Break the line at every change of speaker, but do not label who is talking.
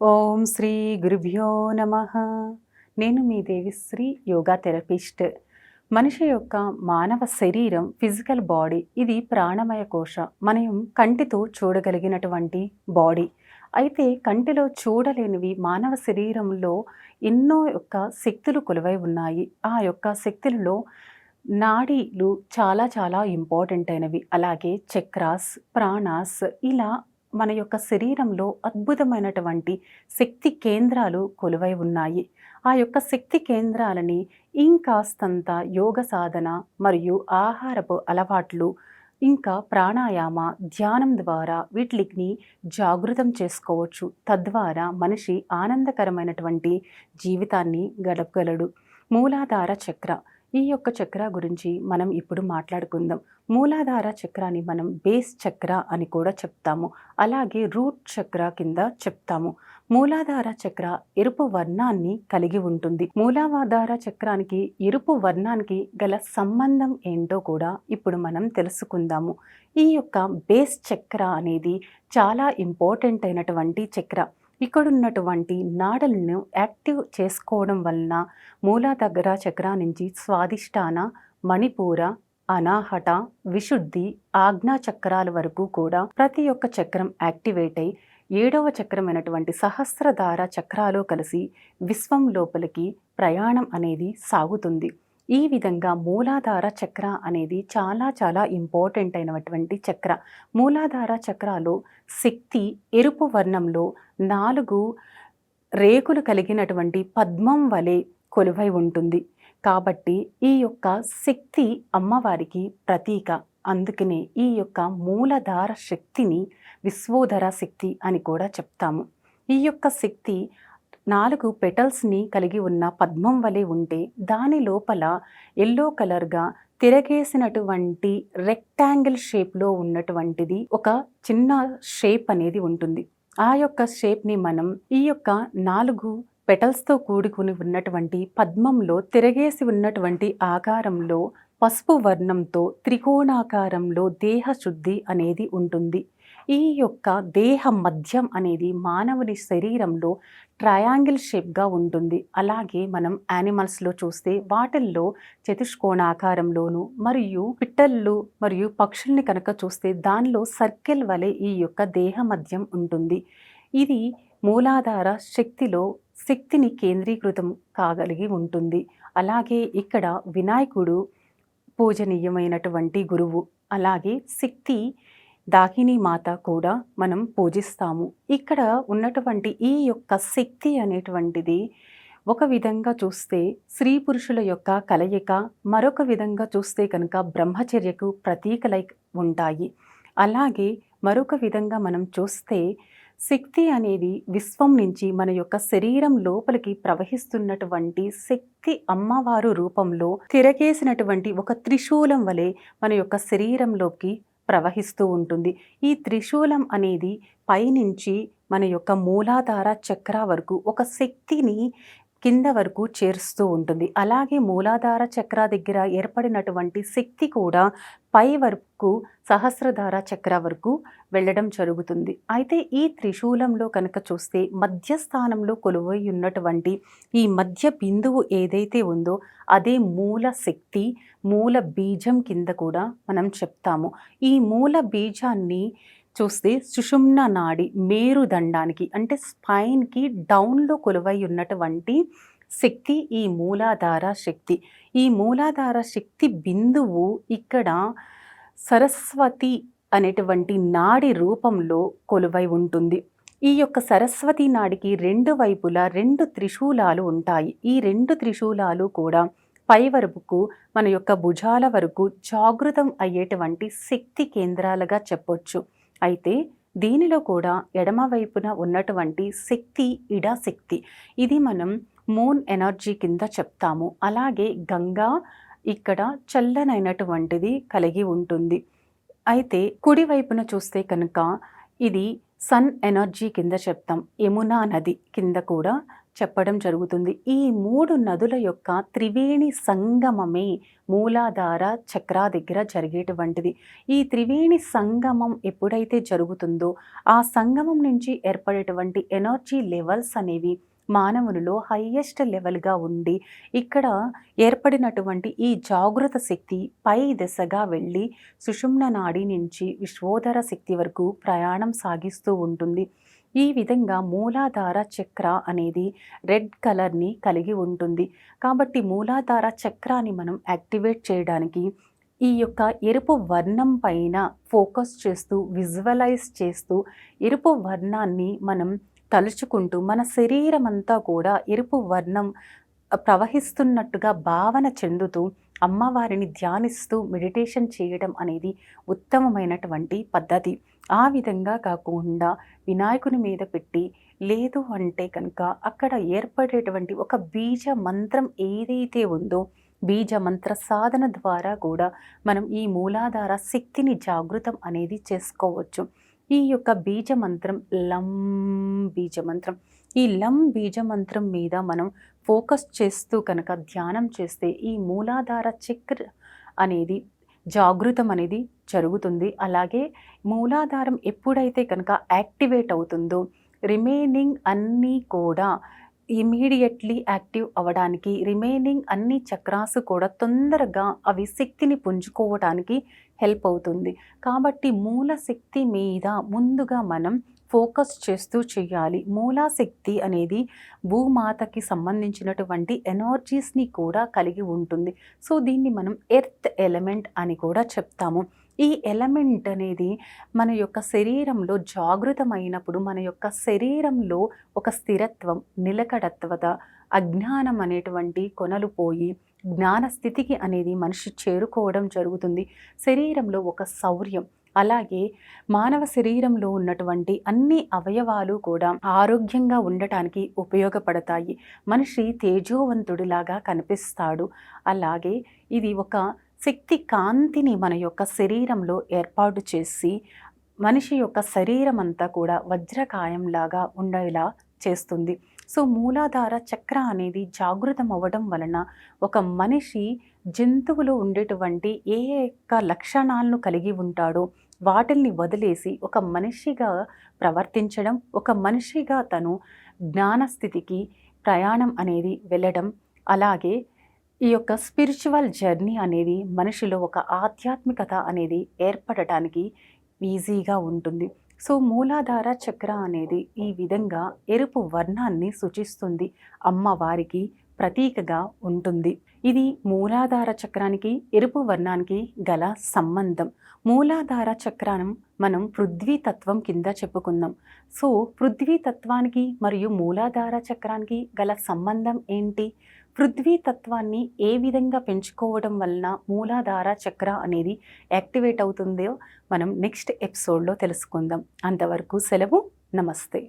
ఓం శ్రీ గురుభ్యో నమ. నేను మీ దేవిశ్రీ యోగా థెరపిస్ట్. మనిషి యొక్క మానవ శరీరం ఫిజికల్ బాడీ ఇది ప్రాణమయ కోశ. మనం కంటితో చూడగలిగినటువంటి బాడీ. అయితే కంటిలో చూడలేనివి మానవ శరీరంలో ఎన్నో యొక్క శక్తులు కొలువై ఉన్నాయి. ఆ యొక్క శక్తులలో నాడీలు చాలా చాలా ఇంపార్టెంట్ అయినవి. అలాగే చక్రాస్ ప్రాణాస్ ఇలా మన యొక్క శరీరంలో అద్భుతమైనటువంటి శక్తి కేంద్రాలు కొలువై ఉన్నాయి. ఆ యొక్క శక్తి కేంద్రాలని ఇంకాస్తంత యోగ సాధన మరియు ఆహారపు అలవాట్లు ఇంకా ప్రాణాయామ ధ్యానం ద్వారా వీటిని జాగృతం చేసుకోవచ్చు. తద్వారా మనిషి ఆనందకరమైనటువంటి జీవితాన్ని గడపగలడు. మూలాధార చక్ర. ఈ యొక్క చక్ర గురించి మనం ఇప్పుడు మాట్లాడుకుందాం. మూలాధార చక్రాన్ని మనం బేస్ చక్ర అని కూడా చెప్తాము. అలాగే రూట్ చక్ర కింద చెప్తాము. మూలాధార చక్ర ఎరుపు వర్ణాన్ని కలిగి ఉంటుంది. మూలాధార చక్రానికి ఎరుపు వర్ణానికి గల సంబంధం ఏంటో కూడా ఇప్పుడు మనం తెలుసుకుందాము. ఈ యొక్క బేస్ చక్ర అనేది చాలా ఇంపార్టెంట్ అయినటువంటి చక్ర. ఇక్కడున్నటువంటి నాడలను యాక్టివ్ చేసుకోవడం వలన మూలాధార చక్ర నుంచి స్వాదిష్టాన మణిపూర అనాహట విశుద్ధి ఆజ్ఞా చక్రాల వరకు కూడా ప్రతి ఒక్క చక్రం యాక్టివేట్ అయి ఏడవ చక్రమైనటువంటి సహస్రధార చక్రాలు కలిసి విశ్వం లోపలికి ప్రయాణం అనేది సాగుతుంది. ఈ విధంగా మూలాధార చక్ర అనేది చాలా చాలా ఇంపార్టెంట్ అయినటువంటి చక్ర. మూలాధార చక్రాలు శక్తి ఎరుపు వర్ణంలో నాలుగు రేకులు కలిగినటువంటి పద్మం వలె కొలువై ఉంటుంది. కాబట్టి ఈ యొక్క శక్తి అమ్మవారికి ప్రతీక. అందుకనే ఈ యొక్క మూలధార శక్తిని విశ్వోధర శక్తి అని కూడా చెప్తాము. ఈ యొక్క శక్తి నాలుగు పెటల్స్ని కలిగి ఉన్న పద్మం వలె ఉంటే దాని లోపల ఎల్లో కలర్గా తిరగేసినటువంటి రెక్టాంగిల్ షేప్లో ఉన్నటువంటిది ఒక చిన్న షేప్ అనేది ఉంటుంది. ఆ యొక్క షేప్ని మనం ఈ యొక్క నాలుగు పెటల్స్తో కూడుకుని ఉన్నటువంటి పద్మంలో తిరగేసి ఉన్నటువంటి ఆకారంలో పసుపు వర్ణంతో త్రికోణాకారంలో దేహ శుద్ధి అనేది ఉంటుంది. ఈ యొక్క దేహ మధ్యం అనేది మానవుని శరీరంలో ట్రయాంగిల్ షేప్గా ఉంటుంది. అలాగే మనం యానిమల్స్లో చూస్తే వాటిల్లో చతుష్కోణాకారంలోను మరియు పిట్టళ్ళు మరియు పక్షుల్ని కనుక చూస్తే దానిలో సర్కిల్ వలె ఈ యొక్క దేహ మధ్యం ఉంటుంది. ఇది మూలాధార శక్తిలో శక్తిని కేంద్రీకృతం కాగలిగి ఉంటుంది. అలాగే ఇక్కడ వినాయకుడు పూజనీయమైనటువంటి గురువు అలాగే శక్తి దాకిని మాత కూడా మనం పూజిస్తాము. ఇక్కడ ఉన్నటువంటి ఈ యొక్క శక్తి అనేటువంటిది ఒక విధంగా చూస్తే స్త్రీ పురుషుల యొక్క కలయిక మరొక విధంగా చూస్తే కనుక బ్రహ్మచర్యకు ప్రతీకలై ఉంటాయి. అలాగే మరొక విధంగా మనం చూస్తే శక్తి అనేది విశ్వం నుంచి మన యొక్క శరీరం లోపలికి ప్రవహిస్తున్నటువంటి శక్తి అమ్మవారు రూపంలో తిరగేసినటువంటి ఒక త్రిశూలం వలె మన యొక్క శరీరంలోకి ప్రవహిస్తూ ఉంటుంది. ఈ త్రిశూలం అనేది పైనుంచి మన యొక్క మూలాధార చక్ర వరకు ఒక శక్తిని కింద వరకు చేరుస్తూ ఉంటుంది. అలాగే మూలాధార చక్ర దగ్గర ఏర్పడినటువంటి శక్తి కూడా పై వరకు సహస్రధార చక్ర వరకు వెళ్ళడం జరుగుతుంది. అయితే ఈ త్రిశూలంలో కనుక చూస్తే మధ్యస్థానంలో కొలువై ఉన్నటువంటి ఈ మధ్య బిందువు ఏదైతే ఉందో అదే మూల శక్తి మూల బీజం కింద కూడా మనం చెప్తాము. ఈ మూల బీజాన్ని చూస్తే సుషుమ్న నాడి మేరుదండానికి అంటే స్పైన్కి డౌన్లో కొలువై ఉన్నటువంటి శక్తి ఈ మూలాధార శక్తి. ఈ మూలాధార శక్తి బిందువు ఇక్కడ సరస్వతి అనేటువంటి నాడి రూపంలో కొలువై ఉంటుంది. ఈ యొక్క సరస్వతి నాడికి రెండు వైపులా రెండు త్రిశూలాలు ఉంటాయి. ఈ రెండు త్రిశూలాలు కూడా పై వరకు మన యొక్క భుజాల వరకు జాగృతం అయ్యేటువంటి శక్తి కేంద్రాలుగా చెప్పొచ్చు. అయితే దీనిలో కూడా ఎడమ వైపున ఉన్నటువంటి శక్తి ఇడా శక్తి. ఇది మనం మూన్ ఎనర్జీ కింద చెప్తాము. అలాగే గంగా ఇక్కడ చల్లనైనటువంటిది కలిగి ఉంటుంది. అయితే కుడివైపున చూస్తే కనుక ఇది సన్ ఎనర్జీ కింద చెప్తాం. యమునా నది కింద కూడా చెప్పడం జరుగుతుంది. ఈ మూడు నదుల యొక్క త్రివేణి సంగమమే మూలాధార చక్ర దగ్గర జరిగేటువంటిది. ఈ త్రివేణి సంగమం ఎప్పుడైతే జరుగుతుందో ఆ సంగమం నుంచి ఏర్పడేటువంటి ఎనర్జీ లెవెల్స్ అనేవి మానవునిలో హయ్యెస్ట్ లెవెల్గా ఉండి ఇక్కడ ఏర్పడినటువంటి ఈ జాగృత శక్తి పై దిశగా వెళ్ళి సుషుమ్న నాడి నుంచి విశ్వోదర శక్తి వరకు ప్రయాణం సాగిస్తూ ఉంటుంది. ఈ విధంగా మూలాధార చక్ర అనేది రెడ్ కలర్ని కలిగి ఉంటుంది. కాబట్టి మూలాధార చక్రాన్ని మనం యాక్టివేట్ చేయడానికి ఈ యొక్క ఎరుపు వర్ణం పైన ఫోకస్ చేస్తూ విజువలైజ్ చేస్తూ ఎరుపు వర్ణాన్ని మనం తలుచుకుంటూ మన శరీరం అంతా కూడా ఎరుపు వర్ణం ప్రవహిస్తున్నట్టుగా భావన చెందుతూ అమ్మవారిని ధ్యానిస్తూ మెడిటేషన్ చేయడం అనేది ఉత్తమమైనటువంటి పద్ధతి. ఆ విధంగా కాకుండా వినాయకుని మీద పెట్టి లేదు అంటే కనుక అక్కడ ఏర్పడేటువంటి ఒక బీజ మంత్రం ఏదైతే ఉందో బీజ మంత్ర సాధన ద్వారా కూడా మనం ఈ మూలాధార శక్తిని జాగృతం అనేది చేసుకోవచ్చు. ఈ యొక్క బీజ మంత్రం లం బీజ మంత్రం ఈ లం బీజ మంత్రం మీద మనం ఫోకస్ చేస్తూ కనుక ధ్యానం చేస్తే ఈ మూలాధార చక్ర అనేది జాగృతం అనేది జరుగుతుంది. అలాగే మూలాధారం ఎప్పుడైతే కనుక యాక్టివేట్ అవుతుందో రిమైనింగ్ అన్నీ కూడా ఇమీడియట్లీ యాక్టివ్ అవ్వడానికి రిమైనింగ్ అన్ని చక్రాసు కూడా తొందరగా అవి శక్తిని పుంజుకోవడానికి హెల్ప్ అవుతుంది. కాబట్టి మూల శక్తి మీద ముందుగా మనం ఫోకస్ చేస్తూ చేయాలి. మూలాశక్తి అనేది భూమాతకి సంబంధించినటువంటి ఎనర్జీస్ని కూడా కలిగి ఉంటుంది. సో దీన్ని మనం ఎర్త్ ఎలిమెంట్ అని కూడా చెప్తాము. ఈ ఎలమెంట్ అనేది మన యొక్క శరీరంలో జాగృతమైనప్పుడు మన యొక్క శరీరంలో ఒక స్థిరత్వం నిలకడత్వత అజ్ఞానం అనేటువంటి కొనలు పోయి జ్ఞానస్థితికి అనేది మనిషి చేరుకోవడం జరుగుతుంది. శరీరంలో ఒక శౌర్యం అలాగే మానవ శరీరంలో ఉన్నటువంటి అన్ని అవయవాలు కూడా ఆరోగ్యంగా ఉండటానికి ఉపయోగపడతాయి. మనిషి తేజోవంతుడిలాగా కనిపిస్తాడు. అలాగే ఇది ఒక శక్తి కాంతిని మన యొక్క శరీరంలో ఏర్పాటు చేసి మనిషి యొక్క శరీరం అంతా కూడా వజ్రకాయంలాగా ఉండేలా చేస్తుంది. సో మూలాధార చక్ర అనేది జాగృతం అవ్వడం వలన ఒక మనిషి జంతువులు ఉండేటువంటి ఏ యొక్క లక్షణాలను కలిగి ఉంటాడో వాటిల్ని వదిలేసి ఒక మనిషిగా ప్రవర్తించడం ఒక మనిషిగా తను జ్ఞానస్థితికి ప్రయాణం అనేది వెళ్ళడం అలాగే ఈ యొక్క స్పిరిచువల్ జర్నీ అనేది మనిషిలో ఒక ఆధ్యాత్మికత అనేది ఏర్పడటానికి ఈజీగా ఉంటుంది. సో మూలాధార చక్ర అనేది ఈ విధంగా ఎరుపు వర్ణాన్ని సూచిస్తుంది. అమ్మవారికి ప్రతీకగా ఉంటుంది. ఇది మూలాధార చక్రానికి ఎరుపు వర్ణానికి గల సంబంధం. మూలాధార చక్రానం మనం పృథ్వీతత్వం కింద చెప్పుకుందాం సో పృథ్వీతత్వానికి మరియు మూలాధార చక్రానికి గల సంబంధం ఏంటి? పృథ్వీతత్వాన్ని ఏ విధంగా పెంచుకోవడం వలన మూలాధార చక్ర అనేది యాక్టివేట్ అవుతుందో మనం నెక్స్ట్ ఎపిసోడ్లో తెలుసుకుందాం. అంతవరకు సెలవు. నమస్తే.